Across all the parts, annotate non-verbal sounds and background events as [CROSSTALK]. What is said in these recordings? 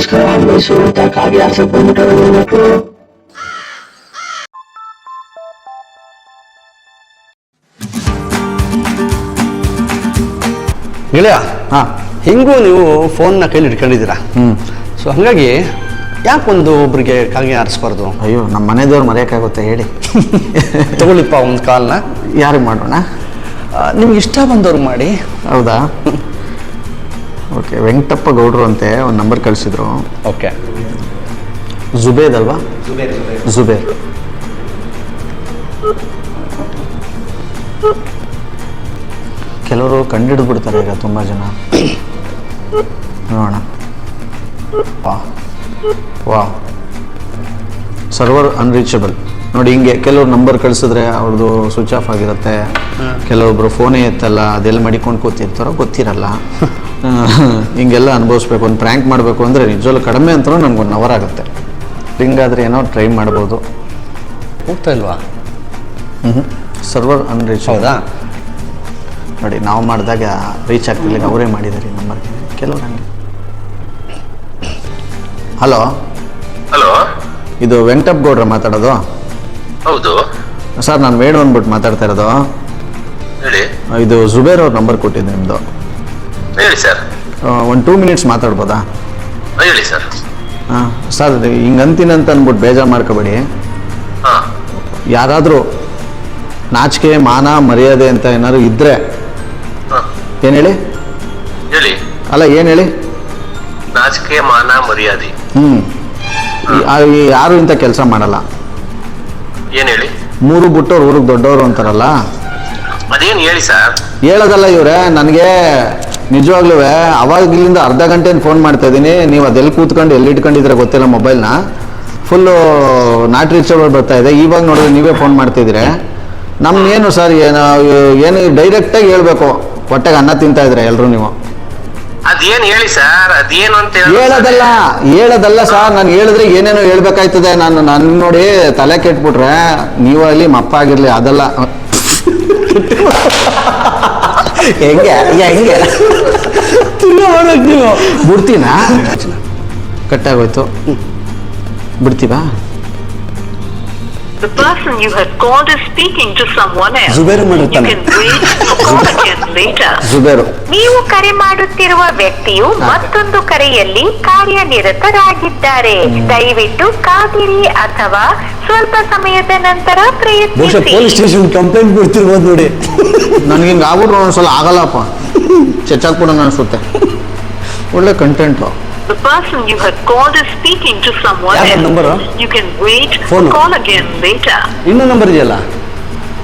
ನಿಮಗೋಸ್ಕರ ಮೈಸೂರು ಕಾಗೆ ಆರ್ಸಕ್ ಬಂದ್ಬಿಟ್ಟಾರೆ ಮಕ್ಕಳು ಗೆಳೆಯ ಹಾ. ಹಿಂಗೂ ನೀವು ಫೋನ್ನ ಕೈಲಿ ಇಟ್ಕೊಂಡಿದ್ದೀರಾ ಹ್ಞೂ ಸೊ ಹಾಗಾಗಿ ಯಾಕೊಂದು ಒಬ್ರಿಗೆ ಕಾಗೆ ಆರಿಸ್ಬಾರ್ದು? ಅಯ್ಯೋ ನಮ್ಮ ಮನೆದವ್ರು ಮರೆಯೋಕ್ಕಾಗುತ್ತೆ ಹೇಳಿ. [LAUGHS] ತಗೊಳ್ಳಿಪ್ಪ ಒಂದು ಕಾಲ್ನ. ಯಾರಿಗೆ ಮಾಡೋಣ? ನಿಮ್ಗೆ ಇಷ್ಟ ಬಂದವ್ರು ಮಾಡಿ. ಹೌದಾ? [LAUGHS] ಓಕೆ ವೆಂಕಟಪ್ಪ ಗೌಡ್ರು ಅಂತೆ ಒಂದು ನಂಬರ್ ಕಳಿಸಿದ್ರು. ಓಕೆ. ಜುಬೇದ್ ಅಲ್ವಾ? ಜುಬೇರ್ ಕೆಲವರು ಕಂಡಿಡಿದು ಬಿಡ್ತಾರೆ ಈಗ ತುಂಬ ಜನ. ನೋಡೋಣ. ವಾ. ವಾ. ಸರ್ವರ್ ಅನ್ರೀಚಬಲ್ ನೋಡಿ ಹಿಂಗೆ ಕೆಲವ್ರು ನಂಬರ್ ಕಳಿಸಿದ್ರೆ ಅವ್ರದ್ದು ಸ್ವಿಚ್ ಆಫ್ ಆಗಿರುತ್ತೆ. ಕೆಲವೊಬ್ರು ಫೋನೇ ಎತ್ತಲ್ಲ ಅದೆಲ್ಲ ಮಡಿಕೊಂಡು ಕೂತಿರ್ತಾರೋ ಗೊತ್ತಿರಲ್ಲ. [LAUGHS] ಹಿಂಗೆಲ್ಲ ಅನುಭವಿಸ್ಬೇಕು. ಒಂದು ಪ್ರ್ಯಾಂಕ್ ಮಾಡಬೇಕು ಅಂದರೆ ನಿಜವಲ್ಲೂ ಕಡಿಮೆ ಅಂತಲೂ ನಮ್ಗೆ ಒಂದು ಅವರ್ ಆಗುತ್ತೆ. ಹಿಂಗಾದ್ರೆ ಏನೋ ಟ್ರೈ ಮಾಡ್ಬೋದು. ಹೋಗ್ತಾ ಇಲ್ವಾ? ಹ್ಞೂ ಸರ್ವರ್ ಅನ್ರೀಚ್ ಹೌದಾ? ನೋಡಿ ನಾವು ಮಾಡಿದಾಗ ರೀಚ್ ಆಗ್ತಿಲ್ಲ ಅವರೇ ಮಾಡಿದ್ದಾರೆ ನಂಬರ್ ಕೆಲವರು ಹಂಗೆ. ಹಲೋ ಹಲೋ ಇದು ವೆಂಕಟಪ್ಪ ಗೌಡ್ರ ಮಾತಾಡೋದು? ಹೌದು. ಸರ್ ನಾನು ವೇಣು ಅಂದ್ಬಿಟ್ಟು ಮಾತಾಡ್ತಾ ಇರೋದು. ಹೇಳಿ. ಇದು ಜುಬೇರ್ ಅವ್ರ ನಂಬರ್ ಕೊಟ್ಟಿದ್ದೆ ನಿಮ್ಮದು ಹೇಳಿ ಸರ್ ಒಂದು ಟೂ ಮಿನಿಟ್ಸ್ ಮಾತಾಡ್ಬೋದಾ? ಹೇಳಿ ಸರ್ ಹಾಂ ಸರ್ ಹಿಂಗೆ ಅಂತ ಅಂದ್ಬಿಟ್ಟು ಬೇಜಾರು ಮಾಡ್ಕೋಬೇಡಿ. ಹಾ. ಯಾರಾದರೂ ನಾಚಿಕೆ ಮಾನ ಮರ್ಯಾದೆ ಅಂತ ಏನಾದ್ರು ಇದ್ದರೆ ಹಾ. ಏನು ಹೇಳಿ? ಹೇಳಿ. ಅಲ್ಲ ಏನು ಹೇಳಿ? ನಾಚಿಕೆ ಮಾನ ಮರ್ಯಾದೆ. ಹ್ಞೂ ಯಾರು ಇಂಥ ಕೆಲಸ ಮಾಡಲ್ಲ? ಏನ್ ಹೇಳಿ? ಮೂರು ಬಿಟ್ಟವ್ರು ಊರಿಗೆ ದೊಡ್ಡವರು ಅಂತಾರಲ್ಲ? ಅದೇನು ಹೇಳಿ ಸರ್ ಹೇಳೋದಲ್ಲ ಇವರೇ ನನಗೆ ನಿಜವಾಗ್ಲೂ ಇಲ್ಲಿಂದ ಅರ್ಧ ಗಂಟೆ ಫೋನ್ ಮಾಡ್ತಾ ಇದ್ದೀನಿ. ನೀವು ಅದೆಲ್ಲಿ ಕೂತ್ಕೊಂಡು ಎಲ್ಲಿ ಇಟ್ಕೊಂಡಿದ್ರೆ ಗೊತ್ತಿಲ್ಲ ಮೊಬೈಲ್ನ ಫುಲ್ಲು ನಾಟ್ ರೀಚೇಬಲ್ ಬರ್ತಾ ಇದೆ. ಇವಾಗ ನೋಡಿದ್ರೆ ನೀವೇ ಫೋನ್ ಮಾಡ್ತಿದ್ದೀರಿ. ಏನು ಸರ್ ಏನು ಏನು ಡೈರೆಕ್ಟಾಗಿ ಹೇಳ್ಬೇಕು. ಹೊಟ್ಟೆಗೆ ಅನ್ನ ತಿಂತಾ ಇದ್ರೆ ಎಲ್ಲರೂ ನೀವು. ಅದೇನು ಹೇಳಿ ಸರ್ ಅದೇನು ಅಂತ ಹೇಳಿ ಹೇಳೋದಲ್ಲ ಹೇಳೋದಲ್ಲ ಸರ್ ನಾನು ಹೇಳಿದ್ರೆ ಏನೇನೋ ಹೇಳ್ಬೇಕಾಯ್ತದೆ. ನಾನು ನನ್ನ ನೋಡಿ ತಲೆ ಕೆಟ್ಬಿಟ್ರೆ ನೀವಾಗಲಿ ಮಪ್ಪ ಆಗಿರ್ಲಿ ಅದೆಲ್ಲ. ಹೆಂಗೆ? ಹೆಂಗೆ? ನೀವು. ಬಿಡ್ತೀನಾ? ಕಟ್ಟಾಗೋಯ್ತು ಬಿಡ್ತೀವಾ? The person you have called is speaking to someone else. Zubair You can wait to call again later. Zubair ನೀವು ಕರೆ ಮಾಡುತ್ತಿರುವ ವ್ಯಕ್ತಿಯು ಮತ್ತೊಂದು ಕರೆಯಲ್ಲಿ ಕಾರ್ಯನಿರತರಾಗಿದ್ದಾರೆ. ದಯವಿಟ್ಟು ಕಾದಿರಿ ಅಥವಾ ಸ್ವಲ್ಪ ಸಮಯದ ನಂತರ ಬಹುಶಃ ಪೊಲೀಸ್ ಪ್ರಯತ್ನಿಸಿ ಸ್ಟೇಷನ್ ಕಂಪ್ಲೇಂಟ್ ಕೊಡ್ತಿರ್ಬೋದು ನೋಡಿ. ನನಗೆ ಹಿಂಗೆ ಆಗ್ಬಿಟ್ರೆ ಒಂದ್ಸಲ ಆಗಲ್ಲಪ್ಪ. ಚಚ್ಚಾಕ್ಬಿಡೋಣ ಅನಿಸುತ್ತೆ. ಒಳ್ಳೆ content The person you have called is speaking to someone else. Number? You can wait. To call again later. ಇನ್ನೂ ನಂಬರ್ ಇದೆಯಲ್ಲ?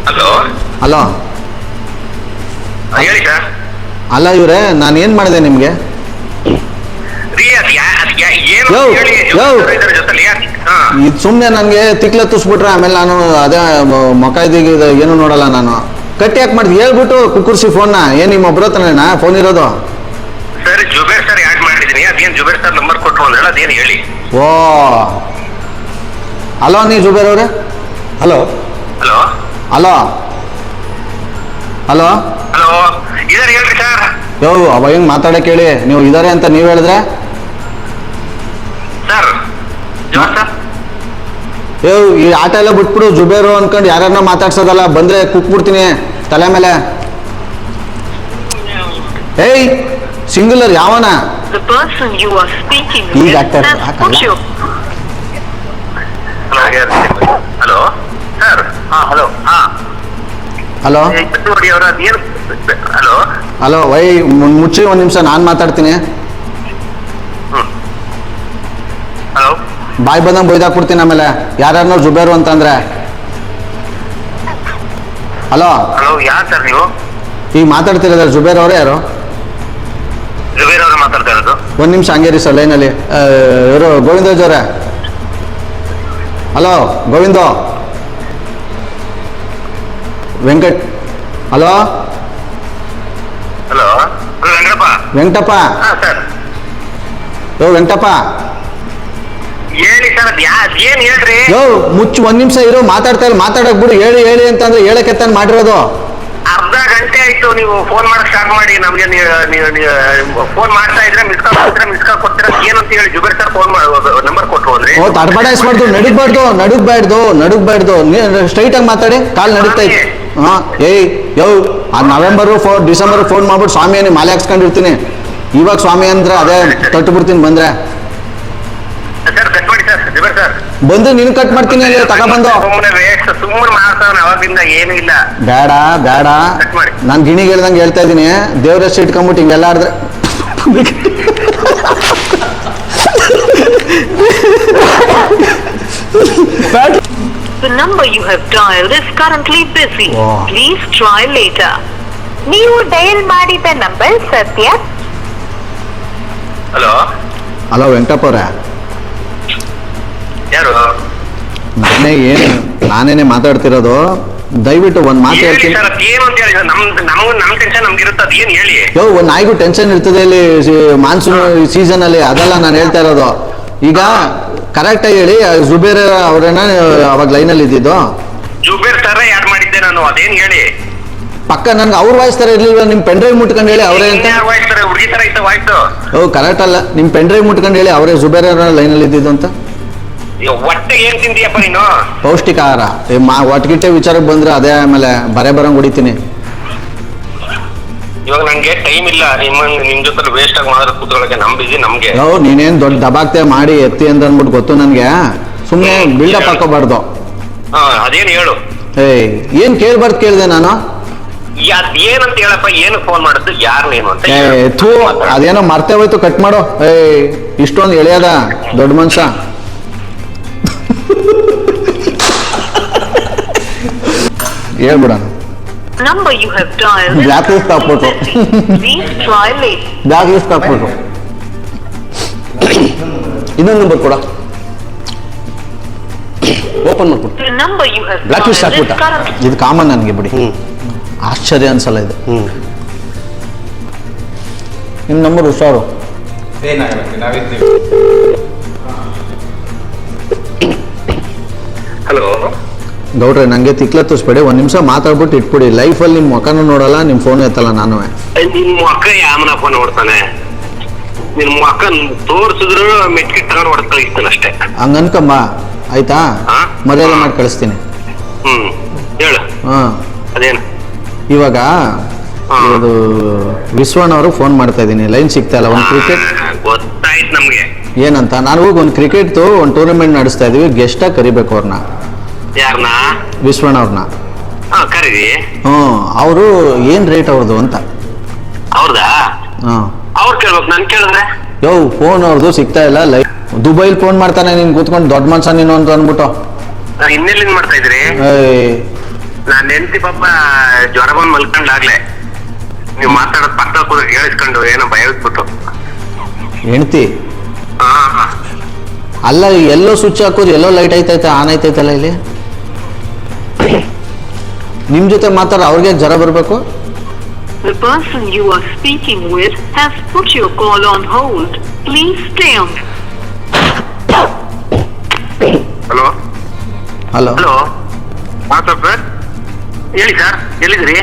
ಹಲೋ ಅಲೋ ಹೇಳಿ ಸರ್ ಅಲ್ಲ ಇವ್ರೆ ನಾನು ಏನು ಮಾಡಿದೆ ನಿಮಗೆ? ರೀ ಅದ್ ಯಾ ಅದ್ ಯಾ ಏನು ಯೋ, ಹೇಳಿ ಯೋ. ಇದ್ರ ಜೊತೆಲಿ. ಹಾ. ಇದು ಸುಮ್ಮನೆ ನನಗೆ ತಿಕ್ಲ ತುಸ್ಬಿಟ್ರೆ ಆಮೇಲೆ ನಾನು ಅದೇ ಮ- ಮೊಕ ಇದ್ದೀಗ ಇದು ಏನು ನೋಡಲ್ಲ ನಾನು. ಕಟ್ಟಿ ಯಾಕೆ ಮಾಡಿದ್ವಿ ಹೇಳ್ಬಿಟ್ಟು ಕುಕ್ಕುರ್ಸಿ ಫೋನ್ನ ಏನು ನಿಮ್ಮ ಒಬ್ಬರ ಹತ್ರನೇನಾ? ಫೋನ್ ಇರೋದು? ಸರ್ ಜುಬೇರ್ ಸರ್ ಯಾಡ್ ಮಾಡಿದೀನಿ ಅದೇನ್ ಜುಬೇರ್ ಸರ್ ನಂಬರ್ ಕೊಟ್ಟರು ಅಂದ್ರೆ ಅದೇನು ಹೇಳಿ? ಓ. ಹಲೋ ನೀ ಜುಬೇರ್ ಅವ್ರೆ? Hello. Hello. Hello. Hello. Hello. ಇದಾರೆ ಹೇಳ್ರಿ ಸರ್. ಯೋ ಅವ ಹೆಂಗ್ ಮಾತಾಡಕ್ಕೆ ಹೇಳಿ ನೀವು ಇದಾರೆ ಅಂತ ನೀವು ಹೇಳಿದ್ರೆ? Sir Zubair sir. ಯೋ ಈ ಆಟ ಎಲ್ಲ ಬಿಟ್ಬಿಡು ಜುಬೇರು ಅನ್ಕೊಂಡು ಯಾರನ್ನ ಮಾತಾಡ್ಸೋದಲ್ಲ ಬಂದ್ರೆ ಕುಕ್ಬಿಡ್ತೀನಿ ತಲೆ ಮೇಲೆ. ಏಯ್ ಸಿಂಗುಲರ್ ಯಾವನ? ಈಗ ಹಲೋ ಸರ್ ಹಾ ಹಲೋ ಹಾ. ಹಲೋ ವೈ ಮುಚ್ಚಿ ಒಂದು ನಿಮಿಷ ನಾನು ಮಾತಾಡ್ತೀನಿ. ಹಲೋ ಬಾಯ್ ಬಂದಂಗೆ ಬೈದಾಕ್ಬಿಡ್ತೀನಿ ಆಮೇಲೆ. ಯಾರ್ಯಾರನೋ ಜುಬೇರು ಅಂತಂದ್ರೆ. ಹಲೋ ಹಲೋ ಯಾರು ಸರ್ ನೀವು? ಈಗ ಮಾತಾಡ್ತಿರೋದ್ರ ಜುಬೇರ್ ಅವರೇ ಯಾರು? ಜುಬೇರ್ ಅವರು ಮಾತಾಡ್ತಾ ಇರೋದು. ಒಂದು ನಿಮಿಷ ಹಂಗೆ ರೀ ಸರ್ ಲೈನಲ್ಲಿ. ಇವರು ಗೋವಿಂದರಾಜ್ ಅವರೇ hello Govinda. Venkat. Hello? Hello Venkatappa. Venkatappa. Sir. ಯೋ ವೆಂಕಟಪ್ಪ. ಹೇಳಿ ಸರ್ ಅದ್ ಏನ್ ಹೇಳ್ರಿ? ಯೋ ಮುಚ್ಚು ಒಂದು ನಿಮಿಷ ಇರೋ ಮಾತಾಡ್ತಾ ಇಲ್ಲ ಮಾತಾಡಕ್ ಬಿಡು ಹೇಳಿ ಹೇಳಿ ಅಂತಂದ್ರೆ ಹೇಳಕ್ಕೆ ತಾನು ಮಾಡಿರೋದು. ಗಂಟೆ ಆಯ್ತು ನೀವು ಫೋನ್ ಮಾಡಕ್ ಸ್ಟಾರ್ಟ್ ಮಾಡಿ ನಮ್ಗೆ ನೀವು ಫೋನ್ ಮಾಡ್ತಾ ಇದ್ರೆ ಮಿಸ್ ಕಾಲ್ ಕೊಡ್ತೀರಾ ಮಿಸ್ ಕಾಲ್ ಕೊಡ್ತೀರಾ ಏನಂತ ಹೇಳಿ ಜುಬೇರ್ ಸರ್ ಓ ತಡಬಡಾಯಿಸ್ಬಾರ್ದು ನಡುಗ್ಬಾರ್ದು ನಡುಗ್ಬಾರ್ದು ನಡುಗ್ಬಾರ್ದು ಸ್ಟ್ರೈಟ್ ಆಗಿ ಮಾತಾಡಿ ಕಾಲ್ ನಡೀತಾಯಿದೆ ಹಾ ಏಯ್ ಯೋ ಆ ನವೆಂಬರ್ ಫೋರ್ ಡಿಸೆಂಬರ್ ಫೋನ್ ಮಾಡ್ಬಿಟ್ಟು ಸ್ವಾಮಿ ಮಾಲೆ ಹಾಕ್ಸ್ಕೊಂಡಿರ್ತೀನಿ. ಇವಾಗ ಸ್ವಾಮಿ ಅಂದ್ರೆ ಅದೇ ತಟ್ಟು ಬಿಡ್ತೀನಿ ಬಂದ್ರೆ. ಸರ್ ಬಂದು ನಿನ್ ಕಟ್ ಮಾಡ್ತೀನಿ ಅಂದ್ರೆ ತಗೊಬಂದು ಸುಮ್ಮನೆ ವೇಸ್ಟ್ ಸುಮ್ಮನೆ ಮಾಡ್ತಾವನ ಅವಾಗಿಂದ ಏನು ಇಲ್ಲ ಬೇಡ ಬೇಡ ಕಟ್ ಮಾಡಿ. ನಾನು ಗಿಣಿಗೆ ಹೇಳ್ದಂಗೆ ಹೇಳ್ತಾ ಇದ್ದೀನಿ ದೇವ್ರ ಹೆಸರು ಇಟ್ಕೊಂಬಿಟ್ಟು ಹಿಂಗೆಲ್ಲ ಆಡಿದ್ರೆ The number you have dialed is currently busy. Wow. Please try later. ನೀವು ಡಯಲ್ ಮಾಡಿದ ನಂಬರ್ ಸತ್ಯ ಹಲೋ ಹಲೋ ವೆಂಕಟಪ್ಪ ಅವ್ರೆ ಯಾರು? ನಾನೇ ಏನು ನಾನೇನೆ ಮಾತಾಡ್ತಿರೋದು. ದಯವಿಟ್ಟು ಒಂದ್ ಮಾತು ಹೇಳಿ ಹೇಳ್ತೀನಿ. ಸರ್ ಅದೇನು ಅಂತ ಹೇಳಿ ನಮ್ ನಮ್ಗೆ ನಮ್ ಟೆನ್ಷನ್ ನಮ್ಗಿರುತ್ತೆ ಅದೇನು ಹೇಳಿ? ಯೋ ಒಂದು ನಾಯಿಗೂ ಟೆನ್ಷನ್ ಇರ್ತದೆ ಇಲ್ಲಿ ಮಾನ್ಸೂನ್ ಸೀಸನ್ ಅಲ್ಲಿ ಅದೆಲ್ಲ ನಾನು ಹೇಳ್ತಾ ಇರೋದು. ಈಗ ಕರೆಕ್ಟಾಗಿ ಹೇಳಿ ಜುಬೇರ್ ಅವ್ರೇನ ಅವಾಗ ಅಲ್ಲಿ ಇದ್ದಿದ್ದು. ಜುಬೇರ್ ಸರ್ ಯಾಡ್ ಮಾಡಿದ್ದೆ ನಾನು ಅದೇನ್ ಹೇಳಿ? ಪಕ್ಕ ನನ್ಗೆ ಅವ್ರ ವಾಯ್ಸ್ ತರ ಇರ್ಲಿಲ್ಲ ನಿಮ್ ಪೆಂಡ್ರೈವ್ ಮುಟ್ಕೊಂಡು ಹೇಳಿ ಅವರೇ ಅಂತ? ಯಾರು ವಾಯ್ಸ್ ತರ ಹುಡುಗಿ ತರ ಇತ್ತು ವಾಯ್ಸ್ ಓ ಕರೆಕ್ಟ್ ಅಲ್ಲ ನಿಮ್ ಪೆನ್ ಡ್ರೈವ್ ಮುಟ್ಕೊಂಡು ಹೇಳಿ ಅವರೇ ಜುಬೇರ್ ಲೈನಲ್ಲಿ ಇದ್ದಿದ್ದು ಅಂತ? ಒಟ್ಟೆ ಏನ್ ತಿಂದಿಯಪ್ಪ ನೀನು? ಪೌಷ್ಟಿಕ ಆಹಾರ ಈ ಮಾ ಒಟ್ಗಿಟ್ಟೆ ವಿಚಾರಕ್ಕೆ ಬಂದ್ರೆ ಅದೇ ಆಮೇಲೆ ಬರೆ ಬರಂಗ್ ಹೊಡಿತೀನಿ. ಇವಾಗ ನಂಗೆ ಟೈಮ್ ಇಲ್ಲ. ನಿಮ್ಮ ನಿಮ್ ಜೊತೆ ವೇಸ್ಟ್ ಆಗಿ ಮಾತ್ರ ಕೂತ್ಕೊಳ್ಳೋಕೆ ನಮ್ ಬಿಸಿ ನಮ್ಗೆ. ಯೋ ನೀನೇನ್ ದೊಡ್ಡ ದಬಾಕ್ತೆ ಮಾಡಿ ಎತ್ತಿ ಅಂತ ಅಂದ್ಬಿಟ್ಟು ಗೊತ್ತು ನನ್ಗೆ? ಸುಮ್ಮನೆ ಬಿಲ್ಡಪ್ ಹಾಕೋಬಾರ್ದು. ಹಾ ಅದೇನ್ ಹೇಳು. ಏಯ್ ಏನ್ ಕೇಳ್ಬಾರ್ದು ಕೇಳಿದೆ ನಾನು? ಯಾ- ಏನಂತ ಹೇಳಪ್ಪ ಏನು ಫೋನ್ ಮಾಡುದು ನೀನು ಅಂತ ಏ ಹೇಳು. ಥೂ ಅದೇನೋ ಮರ್ತೇ ಹೋಯ್ತು ಕಟ್ ಮಾಡೋ. ಏಯ್ ಇಷ್ಟೊಂದು ಎಳೆಯದ ದೊಡ್ಡ ಮನ್ಸ ಏನು ಹುಡುನ number you have dialled lucky support is toilet lucky ಇನ್ನೊಂದು ನಂಬರ್ ಕೊಡು. Open ಮಾಡ್ಬಿಡು number you have lucky support ಇದು ಕಾಮನ್ ನನಗೆ ಬಿಡಿ. ಆಶ್ಚರ್ಯ ಅನ್ಸಲ್ಲ ಇದು. ಇನ್ನ ನಂಬರ್ ಉಸರು. ಹಲೋ ಗೌಡ್ರೆ ನನಗೆ ತಿಕ್ಲ ತೋರಿಸ್ಬೇಡಿ ಒಂದು ನಿಮಿಷ ಮಾತಾಡ್ಬಿಟ್ಟು ಇಟ್ಬಿಡಿ. ಲೈಫಲ್ಲಿ ನಿಮ್ಮ ಮುಖನೂ ನೋಡಲ್ಲ ನಿಮ್ಮ ಫೋನ್ ಎತ್ತಲ್ಲ ನಾನು. ನಿನ್ ಮಕ್ಕ ಯಾಮನ ಫೋನ್ ನೋಡ್ತಾನೆ? ನಿನ್ ಮಕ್ಕ ತೋರ್ಸಿದ್ರು ಮೆಟ್ಟಿ ತಗೊಂಡ್ ಹೊಡೆದ್ ಕಳಿಸ್ತಾನೆ ಅಷ್ಟೇ. ಹಂಗ ಅನ್ಕಮ್ಮ ಆಯ್ತಾ? ಹಾ? ಮರ್ಯಾದೆ ಮಾಡಿ ಕಳಿಸ್ತೀನಿ. ಹ್ಮ್ ಹೇಳು. ಹಾಂ. ಅದೇನು? ಇವಾಗ ಹಾ. ಇದು ವಿಶ್ವಣ್ಣ ಅವರು ಫೋನ್ ಮಾಡ್ತಾ ಇದ್ದೀನಿ. ಲೈನ್ ಸಿಗ್ತಾ ಇಲ್ಲ ಒಂದು ಕ್ರಿಕೆಟ್ ಆ, ಗೊತ್ತಾಯ್ತು ನಮ್ಗೆ. ಏನಂತ? ನಾನು ಹೋಗಿ ಒಂದು ಕ್ರಿಕೆಟ್ದು ಒಂದು ಟೂರ್ನಮೆಂಟ್ ನಡೆಸ್ತಾ ಇದೀವಿ. ಗೆಸ್ಟಾಗಿ ಕರಿಬೇಕು ಅವ್ರನ್ನ ಯಾರನ್ನ ವಿಶ್ವಣ್ಣ ಅವ್ರನ್ನ ಹಾ ಕರೀರಿ ಹ್ಞೂ ಅವರು ಏನು ರೇಟ್ ಅವ್ರದ್ದು ಅಂತ. ಅವ್ರದಾ? ಹಾಂ. ಅವ್ರು ಕೇಳ್ಬೇಕು ನಾನು ಕೇಳಿದ್ರೆ. ಯೋ ಫೋನ್ ಅವ್ರದ್ದು ಸಿಗ್ತಾ ಇಲ್ಲ ಲೈ ದುಬೈಲಿ ಫೋನ್ ಮಾಡ್ತಾನೆ ನೀನು ಕೂತ್ಕೊಂಡು ದೊಡ್ಡ ಮನ್ಸ ನೀನು ಅಂತ ಅಂದ್ಬಿಟ್ಟು. ನಾನ್ ಇನ್ನೆಲ್ಲಿಂದ ಮಾಡ್ತಾ ಇದ್ರಿ ಏಯ್. ನಾನ್ ಹೆಂಡತಿ ಪಾಪ ಜ್ವರ ಬಂದ್ ಮಲ್ಕೊಂಡಾಗ್ಲೆ. ನೀವು ಮಾತಾಡೋದ್ ಪಕ್ಕ ಕೂಡ ಕೇಳಿಸ್ಕೊಂಡು ಏನೋ ಭಯ ಬಿಟ್ಟು ಹೆಂಡ್ತಿ? ಹಾ ಅಲ್ಲ ಎಲ್ಲೋ ಸ್ವಿಚ್ ಹಾಕೋದು ಎಲ್ಲೋ ಲೈಟ್ ಐತೈತೆ ಆನ್ ಐತೈತಲ್ಲ ಇಲ್ಲಿ? ನಿಮ್ ಜೊತೆ ಮಾತಾಡ ಅವ್ರಿಗೆ ಜ್ವರ ಬರಬೇಕು? The person you are speaking with has put your call on hold. Please stay on. Hello hello hello ಹಾ ಸರ್ ಹೇಳಿ ಸರ್ ಎಲ್ಲಿದ್ದೀರಿ?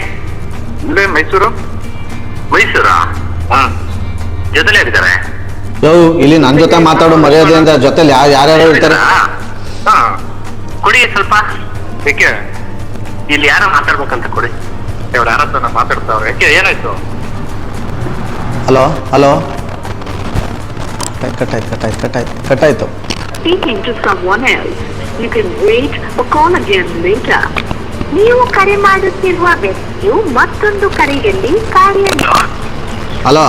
ಇಲ್ಲೇ ಮೈಸೂರು. ಮೈಸೂರಾ? ಹಾ. ಜೊತೆಲಿ ಆಗಿದ್ದಾರೆ ಯೋ ಇಲ್ಲಿ ನನ್ನ ಜೊತೆ ಮಾತಾಡೋ ಮರ್ಯಾದೆ ಅಂತ ಜೊತೆಲಿ ಯಾರು ಯಾರ್ಯಾರು ಇರ್ತಾರೆ ಹಾ. ಕೊಡಿ ಸ್ವಲ್ಪ. ಏಕೆ? ಇಲ್ಲಿ ಯಾರ ಮಾತಾಡ್ಬೇಕಂತ ಕೊಡಿ. ಇವ್ರು ಯಾರ ಹತ್ರ ಮಾತಾಡ್ತಾವ್ರೆ. ಯಾಕೆ ಏನಾಯ್ತು? Hello hello. ಕಟ್ಟಾಯ್ತು ಕಟ್ಟಾಯ್ತು ಕಟ್ಟಾಯ್ತು ಕಟ್ಟಾಯ್ತು Speaking to someone else. You can wait or call again later. ನೀವು ಕರೆ ಮಾಡುತ್ತಿರುವ ವ್ಯಕ್ತಿಯು ಮತ್ತೊಂದು ಕರೆಯಲ್ಲಿ ಕಾರ್ಯ hello.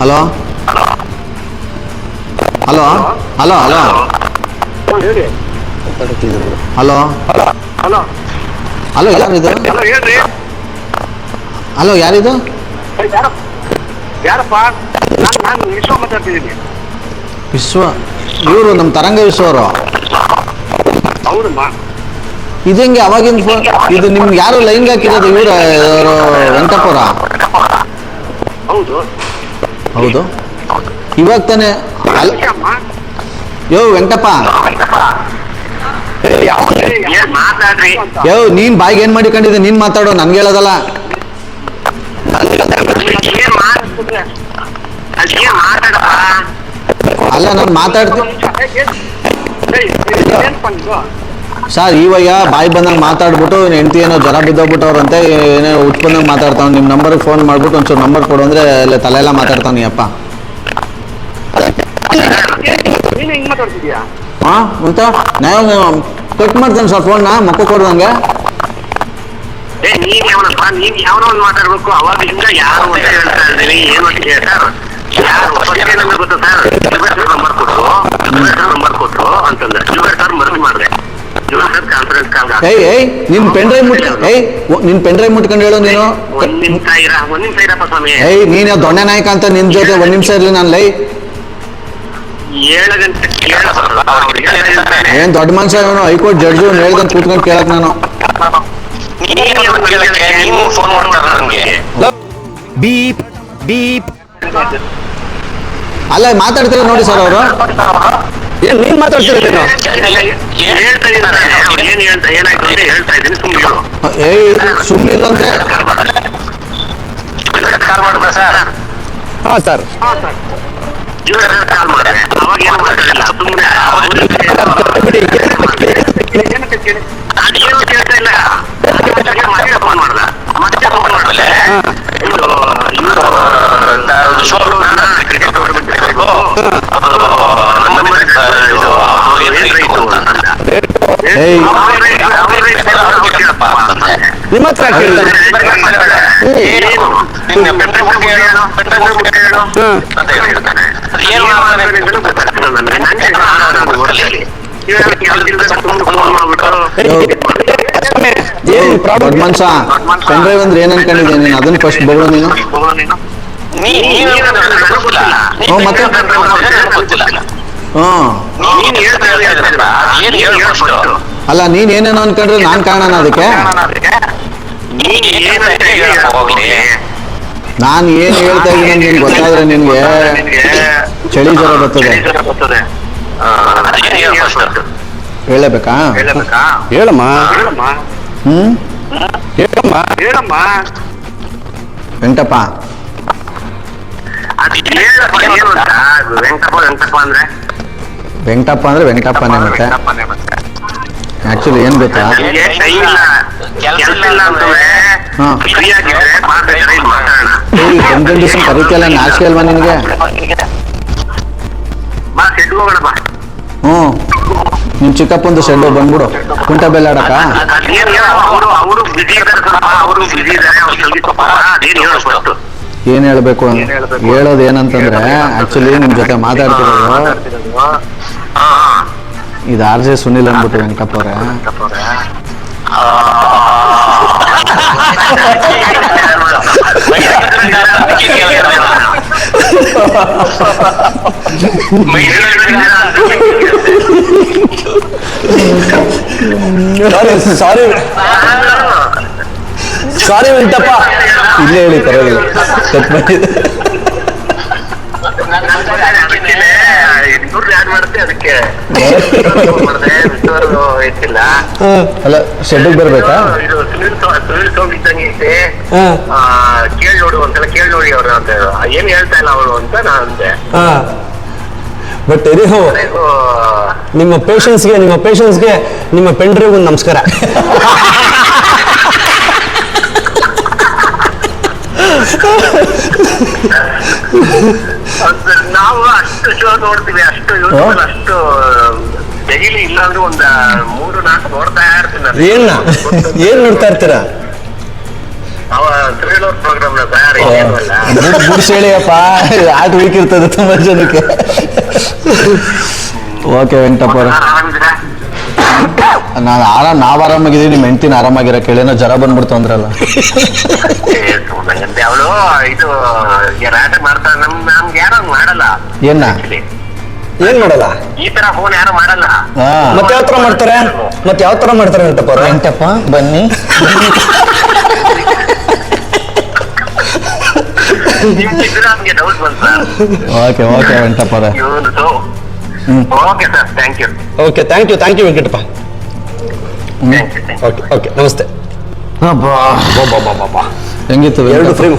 Hello. Hello. Hello hello. Hello? Hello? Hello? Hello ಹೇಳ್ರಿ. ಹಲೋ ಯಾರಿದು? ಯಾರಪ್ಪ? ನಾನು ನಾನು ವಿಶ್ವ ಮಾತಾಡ್ತಿದ್ದೀನಿ. ವಿಶ್ವ? ಇವರು ನಮ್ಮ ತರಂಗ ವಿಶ್ವ ಅವರು. ಹೌದಮ್ಮ. ಇದಂಗೆ ಅವಾಗಿನ ಫೋನ್ ಇದು ನಿಮ್ಗೆ ಯಾರು ಲೈನ್ಗೆ ಹಾಕಿರೋದು ಇವ್ರ ವೆಂಕಟಪುರ ಹೌದು. ಹೌದು. ಇವಾಗ ತಾನೇ ಯೋ ವೆಂಕಟಪ್ಪ. ಯೋ ನೀನ್ ಬಾಯಿಗೆ ಏನ್ ಮಾಡಿಕೊಂಡಿದ್ದೆ ನೀನ್ ಮಾತಾಡೋ ನನ್ಗೆ ಹೇಳೋದಲ್ಲ. ಅಲ್ಲ ನಾನು ಮಾತಾಡ್ತೀನಿ ಸರ್ ಇವಾಗ ಬಾಯಿ ಬಂದಂಗೆ ಮಾತಾಡ್ಬಿಟ್ಟು ಹೆಂಡತಿ ಏನೋ ಜ್ವರ ಬಿದ್ದೋಗ್ಬಿಟ್ಟವ್ರಂತೆ ಏನೋ ಉತ್ಪನ್ನ ಮಾತಾಡ್ತಾವ್ ನಿಮ್ಮ ನಂಬರ್ಗೆ ಫೋನ್ ಮಾಡ್ಬಿಟ್ಟು ಒಂಚೂರು ನಂಬರ್ ಕೊಡು ಅಂದ್ರೆ ಅಲ್ಲೇ ತಲೆ ಎಲ್ಲ ಮಾತಾಡ್ತಾನೆ ಅಪ್ಪ. ಹಾಂ ಅಂತ ನಾನು ಕಟ್ ಮಾಡ್ತೇನೆ ಸರ್ ಫೋನ್ನ ಮಕ್ಕ ಕೊಡ್ದಂಗೆ ಏ ಯಾವನಪ್ಪ ಯಾವನೋ ಒಂದ್ ಮಾತಾಡ್ಬೇಕು ಅವಾಗ್ಲಿಂದ ಯಾರು ಅಂತ ಹೇಳ್ತಾ ಇದ್ದೀನಿ ಏನು ಅಂತ ಸರ್. ಯಾರು ಫಸ್ಟ್ ಏನಂದ್ರೆ ಗೊತ್ತಾ ಸರ್? ಯುವರ್ ಸರ್ ನಂಬರ್ ಕೊಟ್ರು ಯುವರ್ ಸರ್ ನಂಬರ್ ಕೊಟ್ರು ಅಂತಂದ್ರೆ ಸರ್ ಮರಳಿ ಮಾಡಿದೆ. ಏಯ್ ಏಯ್ ನಿನ್ ಪೆನ್ಡ್ರೈವ್ ಮುಟ್ ಏಯ್ ನಿನ್ ಪೆನ್ಡ್ರೈವ್ ಮುಟ್ಕೊಂಡು ಹೇಳು ನೀನು. ಒಂದ್ ನಿಮಿಷ ಇರ ಒಂದ್ ನಿಮಿಷ ಇರಪ್ಪ ಸ್ವಾಮಿ. ಏಯ್ ನೀನು ದೊಣ್ಣೆ ನಾಯಕ ಅಂತ ನಿನ್ ಜೊತೆ ಒಂದ್ ನಿಮಿಷ ಇರ್ಲಿ ನಾನು ಲೈ. ಏಳು ಗಂಟೆ ಏನ್ ದೊಡ್ಡ ಮನುಷ್ಯ ಇವನು? ಹೈಕೋರ್ಟ್ ಜಡ್ಜು ಹೇಳ್ದಂತ ಕೂತ್ಕೊಂಡು ಕೇಳಕ್ ನಾನು. Beep beep. ಅಲ್ಲ ಮಾತಾಡ್ತಿರ ನೋಡಿ ಸರ್ ಅವರು. ಏನ್ ನೀನ್ ಮಾತಾಡ್ತಿರ ಸುಮ್ಮನೆ ಏಯ್ ಅಂದ್ರೆ? ಹಾ ಸರ್. ಹಾ ಸರ್. ಇವಾಗ ಕಾಲ್ ಮಾಡಿದೆ ಅವಾಗ ಏನು ಮಾಡ್ದ ದೊಡ್ಡ ಅಂದ್ರೆ ಏನ್ ಅನ್ಕೊಂಡಿದ್ದೆ ನೀನು? ಅದನ್ನ ಫಸ್ಟ್ ಬೋಳು ನೀನು? ಹ್ಞೂ ಮತ್ತೆ ಹ್ಞೂ ಅಲ್ಲ ನೀನ್ ಏನೇನೋ ಅನ್ಕೊಂಡ್ರೆ ನಾನ್ ಕಾರಣ ಅದಕ್ಕೆ? ನಾನು ಏನ್ ಹೇಳ್ತಾ ಇದ್ದೀನಿ ನಿನ್ಗೆ ಗೊತ್ತಾದ್ರೆ ನಿನ್ಗೆ. ಚಳಿ ಜ್ವರ ಬರ್ತದೆ ಹೇಳಬೇಕಾ ಹೇಳಮ್ಮ ಹ್ಮ್ ಹೇಳಮ್ಮ ಹೇಳಮ್ಮ ವೆಂಕಟಪ್ಪ ಅದು ಹೇಳಪ್ಪ ಏನು ಅಂತ ವೆಂಕಟಪ್ಪ ವೆಂಕಟಪ್ಪ ಅಂದ್ರೆ ವೆಂಕಟಪ್ಪ ಅಂದ್ರೆ ವೆಂಕಟಪ್ಪನೇ ಮತ್ತೆ ವೆಂಕಟಪ್ಪನೇ ಮತ್ತೆ ಆಕ್ಚುಲಿ ಏನ್ ಗೊತ್ತಾ ನಮ್ಗೆ ಟೈಮ್ ಇಲ್ಲ ಕೆಲಸ ಇಲ್ಲ ಅಂದ್ರೆ ಹಾ. ಫ್ರೀ ಆಗಿದ್ರೆ ಮಾತಾಡಿದ್ರೆ ಇಲ್ಲಿ ಮಾತಾಡೋಣ ಏಯ್ ಒಂದೊಂದು ದಿವಸ ಕರಿತಿಯಲ್ಲ ನಾಚಿಕೆ ಅಲ್ವಾ ನಿನಗೆ ಬಾ ಸೆಟ್ ಹೋಗೋಣ ಬಾ ಹ್ಞೂ. ನಿಮ್ ಚಿಕ್ಕಪ್ಪಂದು ಶೆಡ್ಡು ಬಂದ್ಬಿಡು. ಕುಂಟ ಬೆಲ್ಲ ಆಡಕ ಏನ್ ಹೇಳ್ಬೇಕು? ಅಂತ ಹೇಳೋದು ಏನಂತಂದ್ರೆ ಆಕ್ಚುಲಿ ನಿಮ್ ಜೊತೆ ಮಾತಾಡ್ತಿರೋದು. ಇದು ಆರ್ ಜೆ ಸುನಿಲ್ ಅಂದ್ಬಿಟ್ಟು ವೆಂಕಪ್ಪ ಅವ್ರೆ. [LAUGHS] ಸಾರಿ ಸಾರಿ ಸಾರಿ ವೆಂಕಟಪ್ಪ ಇಲ್ಲೇ ಹೇಳಿ ಪರವಾಗಿಲ್ಲ ಕಟ್ ಮಾಡಿ ಆಡ್ ಮಾಡುತ್ತೆ ಅದಕ್ಕೆ ಮಾಡಿದೆ ಎತ್ತಿಲ್ಲ ಅಲ್ಲ ಶೆಡ್ಡಿಗೆ ಬರ್ಬೇಕಾ? ಇದು ಸುನಿಲ್ ಸುನಿಲ್ ಸೌಂಡ್ ಇದ್ದಂಗೆ ಐತೆ ಕೇಳ್ ನೋಡು ಒಂದ್ಸಲ ಕೇಳ್ ನೋಡಿ ಅವ್ರು ಅಂತ. ಏನ್ ಹೇಳ್ತಾ ಇಲ್ಲ ಅವಳು ಅಂತ ನಾನು ಅಂದೆ. ಹಾ. ಬಟ್ ಎನಿಹೋ ಹೋ ನಿಮ್ಮ ಪೇಷನ್ಸ್ಗೆ ನಿಮ್ಮ ಪೇಷನ್ಸ್ಗೆ ನಿಮ್ಮ ಪೆಂಡ್ರಿಗೂ ಒಂದು ನಮಸ್ಕಾರ. [LAUGHS] ನಾವು ಅಷ್ಟು ಶೋ ನೋಡ್ತೀವಿ ಅಷ್ಟು ಅಷ್ಟು ಡೈಲಿ ಇಲ್ಲಾಂದ್ರೆ ಒಂದ ಮೂರು ನಾಲ್ಕು ನೋಡ್ತಾ ಇರ್ತೀನಿ ನಾನು. ಏನ್ನ ಏನ್ ನೋಡ್ತಾ ಇರ್ತೀರಾ? ಅವ ಥ್ರಿಲ್ಲರ್ ಪ್ರೋಗ್ರಾಮ್ನ ಹೇಳಿಯಪ್ಪ ಆಟ ತುಂಬಾ ಜನಕ್ಕೆ. ಓಕೆ ವೆಂಕಟಪ್ಪ ಅವ್ರೆ. ಆರಾಮಿದ್ದೀರಾ? ನಾನು ಆರಾಮ್ ನಾವ್ ಆರಾಮಾಗಿದ್ದೀವಿ ನಿಮ್ಮ ಹೆಂಡ್ತಿನ ಆರಾಮಾಗಿರೋ ಕೇಳೇನೋ ಜ್ವರ ಬಂದ್ಬಿಡ್ತು ಅಂದ್ರಲ್ಲ. ಅವಳು ಇದು ರಾಟ ಮಾಡ್ತಾರೆ ನಮ್ ನಮ್ಗೆ ಯಾರು ಹಂಗ್ ಮಾಡಲ್ಲ. ಏನ. ಏನ್ ಮಾಡಲ್ಲ? ಈ ತರ ಫೋನ್ ಯಾರು ಮಾಡಲ್ಲ. ಮತ್ತೆ ಯಾವ ತರ ಮಾಡ್ತಾರೆ? ಮತ್ತೆ ಯಾವ ತರ ಮಾಡ್ತಾರೆ ಅಂತಪ್ಪ? ವೆಂಕಟಪ್ಪ ಬನ್ನಿ. ಡೌಟ್ ಬಂತ ಓಕೆ ಓಕೆ ವೆಂಕಟಪ್ಪ ಅವ್ರೆ. ಇವನು ಹ್ಮ್. Okay sir thank you okay thank you thank you Venkatappa. Okay okay ನಮಸ್ತೆ. ಹೆಂಗಿತ್ತು ಎರಡು ಫ್ರೀ ಫ್ರೇಮ್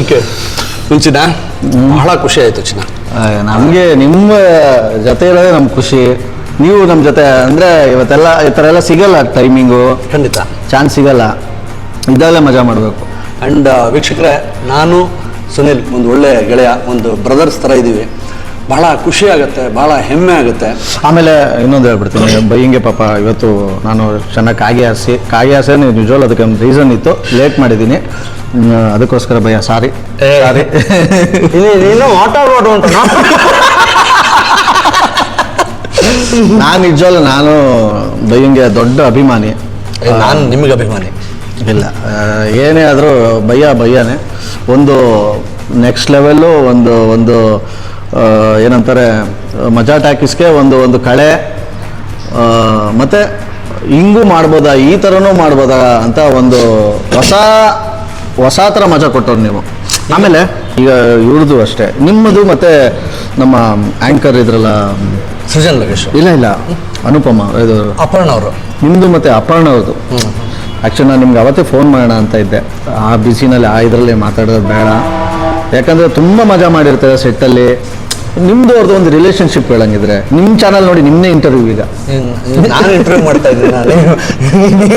ಓಕೆ ಮುಂಚಿನ ಬಹಳ ಖುಷಿ ಆಯಿತು ಚಿನ್ನ. ನಮಗೆ ನಿಮ್ಮ ಜೊತೆ ಇರೋದೇ ನಮ್ಮ ಖುಷಿ. ನೀವು ನಮ್ಮ ಜೊತೆ ಅಂದರೆ ಇವತ್ತೆಲ್ಲ ಈ ಥರ ಎಲ್ಲ ಸಿಗಲ್ಲ ಟೈಮಿಂಗು ಖಂಡಿತ. ಚಾನ್ಸ್ ಸಿಗಲ್ಲ. ಇದ್ದಾಗಲೇ ಮಜಾ ಮಾಡಬೇಕು. ಆ್ಯಂಡ್ ವೀಕ್ಷಕರೇ ನಾನು ಸುನಿಲ್ ಒಂದು ಒಳ್ಳೆ ಗೆಳೆಯ ಒಂದು ಬ್ರದರ್ಸ್ ಥರ ಇದ್ದೀವಿ. ಬಹಳ ಖುಷಿ ಆಗುತ್ತೆ ಬಹಳ ಹೆಮ್ಮೆ ಆಗುತ್ತೆ. ಆಮೇಲೆ ಇನ್ನೊಂದು ಹೇಳ್ಬಿಡ್ತೀನಿ. ಬೈಯಿಂಗೆ ಪಾಪ ಇವತ್ತು ನಾನು ಚೆನ್ನಾಗಿ ಕಾಗೆ ಹಾರಿಸಿ ಕಾಗೆ ಹಾರಿಸಿ ನಿಜವಲ್ಲ ಅದಕ್ಕೆ ಒಂದು ರೀಸನ್ ಇತ್ತು. ಲೇಟ್ ಮಾಡಿದ್ದೀನಿ. ಅದಕ್ಕೋಸ್ಕರ ಭಯ ಸಾರಿ. ಸಾರಿ. ನೀನು ಮಾತಾಡ್ಬೋದು ಅಂತ ನಾನು ನಿಜವಲ್ಲ ನಾನು ಬೈಯಂಗೆ ದೊಡ್ಡ ಅಭಿಮಾನಿ. ನಾನು ನಿಮಗೆ ಅಭಿಮಾನಿ. ಇಲ್ಲ. ಏನೇ ಆದರೂ ಭಯ ಭಯನೇ. ಒಂದು ನೆಕ್ಸ್ಟ್ ಲೆವೆಲ್ಲು ಒಂದು ಒಂದು ಏನಂತಾರೆ ಮಜಾ ಟಾಕೀಸ್ಗೆ ಒಂದು ಒಂದು ಕಳೆ ಮತ್ತು ಮತ್ತೆ ಹಿಂಗೂ ಮಾಡ್ಬೋದಾ ಈ ಥರನೂ ಮಾಡ್ಬೋದಾ ಅಂತ ಒಂದು ಹೊಸ ಹೊಸ ಥರ ಮಜಾ ಕೊಟ್ಟವ್ರು ನೀವು. ಆಮೇಲೆ ಈಗ ಇವ್ರದ್ದು ಅಷ್ಟೇ. ನಿಮ್ಮದು ಮತ್ತೆ ನಮ್ಮ ಆ್ಯಂಕರ್ ಇದ್ರಲ್ಲ ಸೃಜನ್ ಲಗೇಶ್ ಇಲ್ಲ ಇಲ್ಲ. ಅನುಪಮ ಇದು ಅಪರ್ಣ ಅವರು. ನಿಮ್ಮದು ಮತ್ತೆ ಅಪರ್ಣ ಅವ್ರದ್ದು. ಆ್ಯಕ್ಚುಲಿ ನಾನು ನಿಮ್ಗೆ ಅವತ್ತೇ ಫೋನ್ ಮಾಡೋಣ ಅಂತ ಇದ್ದೆ. ಆ ಬಿಸಿನಲ್ಲಿ ಆ ಇದರಲ್ಲಿ ಮಾತಾಡೋದು ಬೇಡ. ಯಾಕಂದರೆ ತುಂಬ ಮಜಾ ಮಾಡಿರ್ತಾರೆ ಸೆಟ್ಟಲ್ಲಿ ನಿಮ್ಮದು ಅವ್ರದ್ದು ಒಂದು ರಿಲೇಶನ್ಶಿಪ್ ಹೇಳಂಗಿದ್ರೆ ನಿಮ್ಮ ಚಾನಲ್ ನೋಡಿ ನಿಮ್ಮನೇ ಇಂಟರ್ವ್ಯೂ ಈಗ. ನಾನು ಇಂಟರ್ವ್ಯೂ ಮಾಡ್ತಾ ಇದ್ದೀನಿ ನಾನು ನೀವು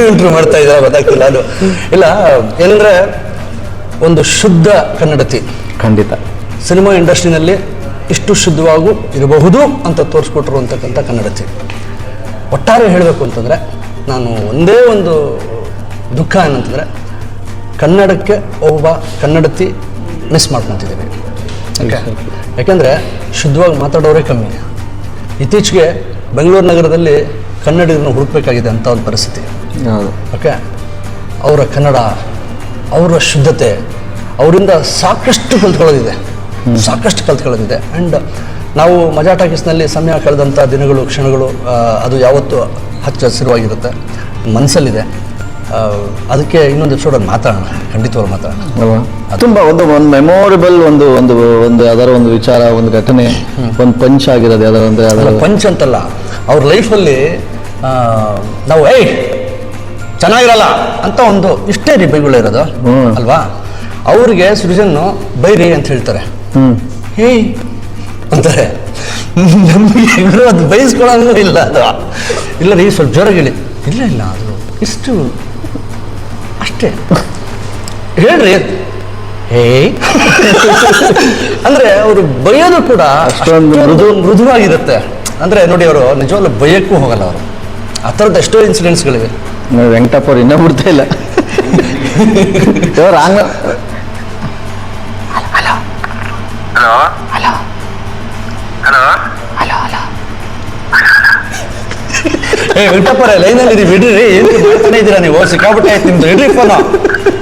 ಇಂಟರ್ವ್ಯೂ ಮಾಡ್ತಾ ಇದ್ದಾರೆ ಗೊತ್ತಾಗ್ತಿಲ್ಲ ಅದು. ಇಲ್ಲ ಏನಂದ್ರೆ ಒಂದು ಶುದ್ಧ ಕನ್ನಡತಿ. ಖಂಡಿತ. ಸಿನಿಮಾ ಇಂಡಸ್ಟ್ರಿನಲ್ಲಿ ಇಷ್ಟು ಶುದ್ಧವಾಗೂ ಇರಬಹುದು ಅಂತ ತೋರಿಸ್ಕೊಟ್ರು ಅಂತಕ್ಕಂಥ ಕನ್ನಡತಿ. ಒಟ್ಟಾರೆ ಹೇಳಬೇಕು ಅಂತಂದರೆ ನಾನು ಒಂದೇ ಒಂದು ದುಃಖ ಏನಂತಂದರೆ ಕನ್ನಡಕ್ಕೆ ಒಬ್ಬ ಕನ್ನಡತಿ ಮಿಸ್ ಮಾಡ್ಕೊತಿದ್ದೀವಿ. ಯಾಕೆ ಯಾಕೆಂದರೆ ಶುದ್ಧವಾಗಿ ಮಾತಾಡೋರೇ ಕಮ್ಮಿ. ಇತ್ತೀಚೆಗೆ ಬೆಂಗಳೂರು ನಗರದಲ್ಲಿ ಕನ್ನಡಿಗರನ್ನು ಹುಡುಕಬೇಕಾಗಿದೆ ಅಂತ ಒಂದು ಪರಿಸ್ಥಿತಿ. ಓಕೆ? ಅವರ ಕನ್ನಡ ಅವರ ಶುದ್ಧತೆ ಅವರಿಂದ ಸಾಕಷ್ಟು ಕಲ್ತ್ಕೊಳ್ಳೋದಿದೆ. ಸಾಕಷ್ಟು ಕಲ್ತ್ಕೊಳ್ಳೋದಿದೆ. ಆ್ಯಂಡ್ ನಾವು ಮಜಾ ಟಾಕೀಸ್ನಲ್ಲಿ ಸಮಯ ಕಳೆದಂಥ ದಿನಗಳು ಕ್ಷಣಗಳು ಅದು ಯಾವತ್ತೂ ಹಚ್ಚ ಹಸಿರುವಾಗಿರುತ್ತೆ. ಮನಸ್ಸಲ್ಲಿದೆ ಅದಕ್ಕೆ ಇನ್ನೊಂದು ಎಪಿಸೋಡಲ್ಲಿ ಮಾತಾಡೋಣ. ಖಂಡಿತವಾಗಿ ಮಾತಾಡೋಣ. ಅಲ್ವಾ ತುಂಬ ಒಂದು ಒಂದು ಮೆಮೊರೇಬಲ್ ಒಂದು ಒಂದು ಒಂದು ಯಾವ್ದಾರ ಒಂದು ವಿಚಾರ ಒಂದು ಘಟನೆ ಒಂದು ಪಂಚ್ ಆಗಿರೋದು ಯಾವ್ದಾರ ಅಂದರೆ ಅದರ ಪಂಚ್ ಅಂತಲ್ಲ ಅವ್ರ ಲೈಫಲ್ಲಿ ನಾವು ಏಯ್ ಚೆನ್ನಾಗಿರಲ್ಲ ಅಂತ ಒಂದು ಇಷ್ಟೇ ರೀ ಬೈಗಳಿರೋದು ಇರೋದು ಅಲ್ವಾ? ಅವ್ರಿಗೆ ಸೃಜನ್ನು ಬೈರಿ ಅಂತ ಹೇಳ್ತಾರೆ. ಹೇ ಅಂತಾರೆ. ನಮಗೆ ಅದು ಬೈಸ್ಕೊಳ್ಳೋಂಗೂ ಇಲ್ಲ. ಅದು ಇಲ್ಲ ರೀ ಸ್ವಲ್ಪ ಜೋರಾಗಿ ಹೇಳಿ. ಇಲ್ಲ ಇಲ್ಲ ಅದು ಇಷ್ಟು ಅಷ್ಟೇ. ಹೇಳ್ರಿ. ಹೇ ಅಂದ್ರೆ ಅವರು ಬೈಯೋದು ಕೂಡ ಅಷ್ಟೊಂದು ಮೃದು ಮೃದುವಾಗಿರುತ್ತೆ. ಅಂದ್ರೆ ನೋಡಿ ಅವರು ನಿಜವಾಗ್ಲೂ ಬಯಕ್ಕೂ ಹೋಗಲ್ಲ ಅವರು. ಆ ಥರದ್ದು ಎಷ್ಟೋ ಇನ್ಸಿಡೆಂಟ್ಸ್ಗಳಿವೆ. ವೆಂಕಟಪ್ಪ ಅವ್ರು ಇನ್ನೂ ಬಿಡ್ತಾ ಇಲ್ಲ. ಹಲೋ. ಹಲೋ. ಹಲೋ. ಹಲೋ. ಏ ವೆಂಕಟಪ್ಪರ ಲೈನಲ್ಲಿ ಇದೀವಿ ಬಿಡ್ರಿ. ಏನು ಮಾಡ್ತಾನೆ ಇದ್ದೀರಾ ನೀವು? ಸಿಕ್ಕಾಪಟ್ಟೆ ಆಯ್ತು ನಿಮ್ದು. ಇಡ್ರಿ ಫೋನು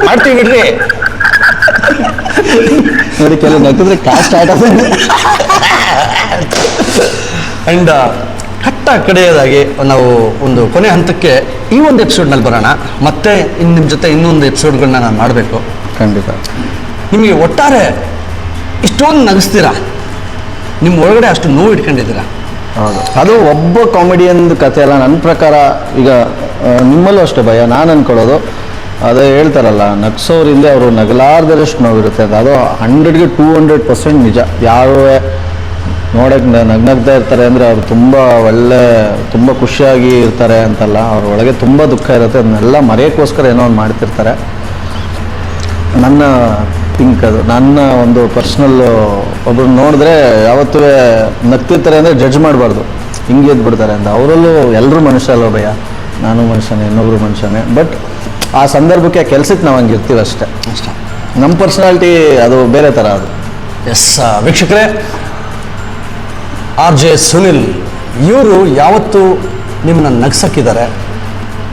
ಮಾಡ್ತೀವಿ ಬಿಡ್ರಿ. ನೋಡಿ ಕೆಲವು ನಕ್ಕಿದ್ರೆ ಕಾಸ್ಟ್ ಸ್ಟಾರ್ಟ್ ಆಗುತ್ತೆ ಅಂಡ್ ಕಟ್ಟ ಕಡೆಯದಾಗಿ ನಾವು ಒಂದು ಕೊನೆ ಹಂತಕ್ಕೆ ಈ ಒಂದು ಎಪಿಸೋಡ್ನಲ್ಲಿ ಬರೋಣ. ಮತ್ತೆ ಇನ್ನು ನಿಮ್ಮ ಜೊತೆ ಇನ್ನೊಂದು ಎಪಿಸೋಡ್ಗಳನ್ನ ನಾನು ಮಾಡಬೇಕು. ಖಂಡಿತ. ನಿಮಗೆ ಒಟ್ಟಾರೆ ಇಷ್ಟೊಂದು ನಗಿಸ್ತೀರಾ? ನಿಮ್ಮ ಒಳಗಡೆ ಅಷ್ಟು ನೋವು ಇಟ್ಕೊಂಡಿದ್ದೀರಾ? ಅದು ಒಬ್ಬ ಕಾಮಿಡಿಯನ್ ಕಥೆ ಅಲ್ಲ, ನನ್ನ ಪ್ರಕಾರ ಈಗ ನಿಮ್ಮಲ್ಲೂ ಅಷ್ಟೇ ಭಯ, ನಾನು ಅನ್ಕೊಳ್ಳೋದು. ಅದೇ ಹೇಳ್ತಾರಲ್ಲ, ನಗ್ಸೋರಿಂದ ಅವರು ನಗಲಾರ್ದರಷ್ಟು ನೋವಿರುತ್ತೆ. ಅದು ಹಂಡ್ರೆಡ್ಗೆ ಟೂ ಹಂಡ್ರೆಡ್ ಪರ್ಸೆಂಟ್ ನಿಜ. ಯಾರು ನೋಡೋಕ್ಕೆ ನಗ್ನಗ್ತಾ ಇರ್ತಾರೆ ಅಂದರೆ ಅವ್ರು ತುಂಬ ಒಳ್ಳೆ, ತುಂಬ ಖುಷಿಯಾಗಿ ಇರ್ತಾರೆ ಅಂತಲ್ಲ. ಅವ್ರ ಒಳಗೆ ತುಂಬ ದುಃಖ ಇರುತ್ತೆ. ಅದನ್ನೆಲ್ಲ ಮರೆಯೋಕ್ಕೋಸ್ಕರ ಏನೋ ಒಂದು ಮಾಡ್ತಿರ್ತಾರೆ. ನನ್ನ ಥಿಂಕ್ ಅದು ನನ್ನ ಒಂದು ಪರ್ಸ್ನಲ್ ಒಬ್ರು ನೋಡಿದ್ರೆ ಯಾವತ್ತೂ ನಗ್ತಿರ್ತಾರೆ ಅಂದರೆ ಜಡ್ಜ್ ಮಾಡಬಾರ್ದು. ಹಿಂಗೆ ಎದ್ದು ಬಿಡ್ತಾರೆ ಅಂತ. ಅವರಲ್ಲೂ ಎಲ್ಲರೂ ಮನುಷ್ಯ ಅಲ್ಲ ಭಯ ನಾನು ಮನುಷ್ಯನೇ ಇನ್ನೊಬ್ರು ಮನುಷ್ಯನೇ. ಬಟ್ ಆ ಸಂದರ್ಭಕ್ಕೆ ಆ ಕೆಲ್ಸಕ್ಕೆ ನಾವು ಹಂಗೆ ಇರ್ತೀವಿ ಅಷ್ಟೇ. ಅಷ್ಟೇ. ನಮ್ಮ ಪರ್ಸ್ನಾಲಿಟಿ ಅದು ಬೇರೆ ಥರ ಅದು. ಎಸ್ ವೀಕ್ಷಕರೇ ಆರ್ ಜೆ ಸುನಿಲ್ ಇವರು ಯಾವತ್ತು ನಿಮ್ಮನ್ನ ನಗ್ಸಕ್ಕಿದ್ದಾರೆ.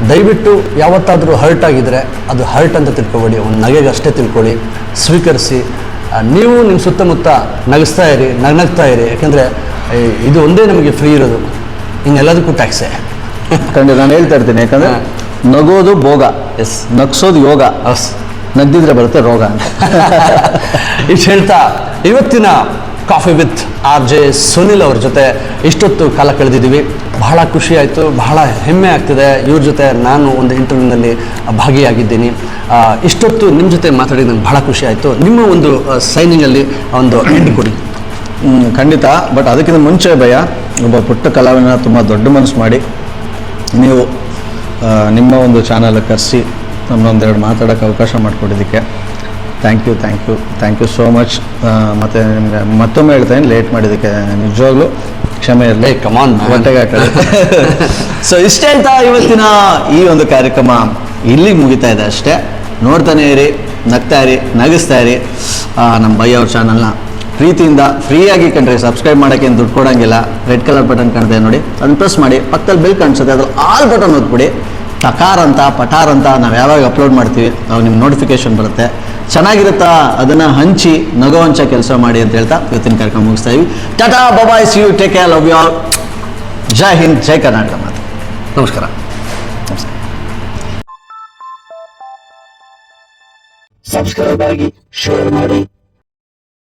ದಯವಿಟ್ಟು ಯಾವತ್ತಾದರೂ ಹರ್ಟ್ ಆಗಿದ್ರೆ ಅದು ಹರ್ಟ್ ಅಂತ ತಿಳ್ಕೊಬೇಡಿ ಒಂದು ನಗೆಗೆ ಅಷ್ಟೇ ತಿಳ್ಕೊಳ್ಳಿ. ಸ್ವೀಕರಿಸಿ. ನೀವು ನಿಮ್ಮ ಸುತ್ತಮುತ್ತ ನಗಿಸ್ತಾ ಇರಿ ನಗ್ನಗ್ತಾ ಇರಿ. ಯಾಕೆಂದರೆ ಇದು ಒಂದೇ ನಮಗೆ ಫ್ರೀ ಇರೋದು. ಇನ್ನೆಲ್ಲದಕ್ಕೂ ಟ್ಯಾಕ್ಸೆ ಖಂಡಿತ ನಾನು ಹೇಳ್ತಾ ಇರ್ತೀನಿ ಯಾಕಂದರೆ ನಗೋದು ಭೋಗ ಎಸ್ ನಗ್ಸೋದು ಯೋಗ. ಎಸ್ ನಗ್ದಿದ್ರೆ ಬರುತ್ತೆ ರೋಗ ಅಂತ. [LAUGHS] ಇಷ್ಟು ಹೇಳ್ತಾ ಇವತ್ತಿನ coffee with R J Sunil ಅವ್ರ ಜೊತೆ ಇಷ್ಟೊತ್ತು ಕಾಲ ಕಳೆದಿದ್ದೀವಿ. ಬಹಳ ಖುಷಿ ಆಯಿತು, ಬಹಳ ಹೆಮ್ಮೆ ಆಗ್ತಿದೆ. ಇವ್ರ ಜೊತೆ ನಾನು ಒಂದು ಇಂಟರ್ವ್ಯೂನಲ್ಲಿ ಭಾಗಿಯಾಗಿದ್ದೀನಿ. ಇಷ್ಟೊತ್ತು ನಿಮ್ಮ ಜೊತೆ ಮಾತಾಡಿ ನಂಗೆ ಬಹಳ ಖುಷಿ ಆಯಿತು. ನಿಮ್ಮ ಒಂದು ಸೈನಿಂಗಲ್ಲಿ ಒಂದು ಎಂಡ್ ಕೊಡಿ. ಖಂಡಿತ. ಬಟ್ ಅದಕ್ಕಿಂತ ಮುಂಚೆ ಭಯ, ಒಬ್ಬ ಪುಟ್ಟ ಕಲಾವಿನ ತುಂಬ ದೊಡ್ಡ ಮನಸ್ಸು ಮಾಡಿ ನೀವು ನಿಮ್ಮ ಒಂದು ಚಾನಲ್ ಕರೆಸಿ ನಮ್ಮನ್ನೊಂದೆರಡು ಮಾತಾಡೋಕ್ಕೆ ಅವಕಾಶ ಮಾಡಿಕೊಟ್ಟಿದ್ದಕ್ಕೆ. Thank you thank you thank you so much ಮತ್ತು ನಿಮಗೆ ಮತ್ತೊಮ್ಮೆ ಹೇಳ್ತೇನೆ ಲೇಟ್ ಮಾಡಿದ್ದಕ್ಕೆ ನಿಜವಾಗ್ಲೂ ಕ್ಷಮೆ ಇರಲಿ. ಕಮಾನ್ ಗಂಟೆಗೆ ಸೊ ಇಷ್ಟೇ ಅಂತ ಇವತ್ತಿನ ಈ ಒಂದು ಕಾರ್ಯಕ್ರಮ ಇಲ್ಲಿ ಮುಗಿತಾ ಇದೆ ಅಷ್ಟೇ. ನೋಡ್ತಾನೆ ಇರಿ ನಗ್ತಾ ಇರಿ ನಗಿಸ್ತಾ ಇರಿ. ನಮ್ಮ ಬೈ ಅವ್ರ ಚಾನಲ್ನ ಪ್ರೀತಿಯಿಂದ ಫ್ರೀಯಾಗಿ ಕಂಡ್ರೆ ಸಬ್ಸ್ಕ್ರೈಬ್ ಮಾಡೋಕ್ಕೆ ಏನು ದುಡ್ಡು ಕೊಡೋಂಗಿಲ್ಲ. ರೆಡ್ ಕಲರ್ ಬಟನ್ ಕಾಣ್ತಾ ಇದೆ ನೋಡಿ. ಅದನ್ನು ಪ್ರೆಸ್ ಮಾಡಿ ಪಕ್ಕದಲ್ಲಿ ಬಿಲ್ ಕಾಣಿಸುತ್ತೆ. ಅದ್ರಲ್ಲಿ ಆಲ್ ಬಟನ್ ಓದ್ಬಿಡಿ ಟಕಾರ್ ಅಂತ ಪಟಾರ್ ಅಂತ ನಾವು ಯಾವಾಗ ಅಪ್ಲೋಡ್ ಮಾಡ್ತೀವಿ ಅವಾಗ ನಿಮ್ಗೆ ನೋಟಿಫಿಕೇಶನ್ ಬರುತ್ತೆ. ಚೆನ್ನಾಗಿರುತ್ತಾ? ಅದನ್ನ ಹಂಚಿ ನಗುವಂಚ ಕೆಲಸ ಮಾಡಿ ಅಂತ ಹೇಳ್ತಾ ಇವತ್ತಿನ ಕಾರ್ಯಕ್ರಮ ಮುಗಿಸ್ತಾ EV tata bye bye see you take care love you all ಜೈ ಹಿಂದ್, ಜೈ ಕರ್ನಾಟಕ ಮಾತು. ನಮಸ್ಕಾರ. ಸಬ್ಸ್ಕ್ರೈಬ್ ಆಗಿ ಶೇರ್ ಮಾಡಿ.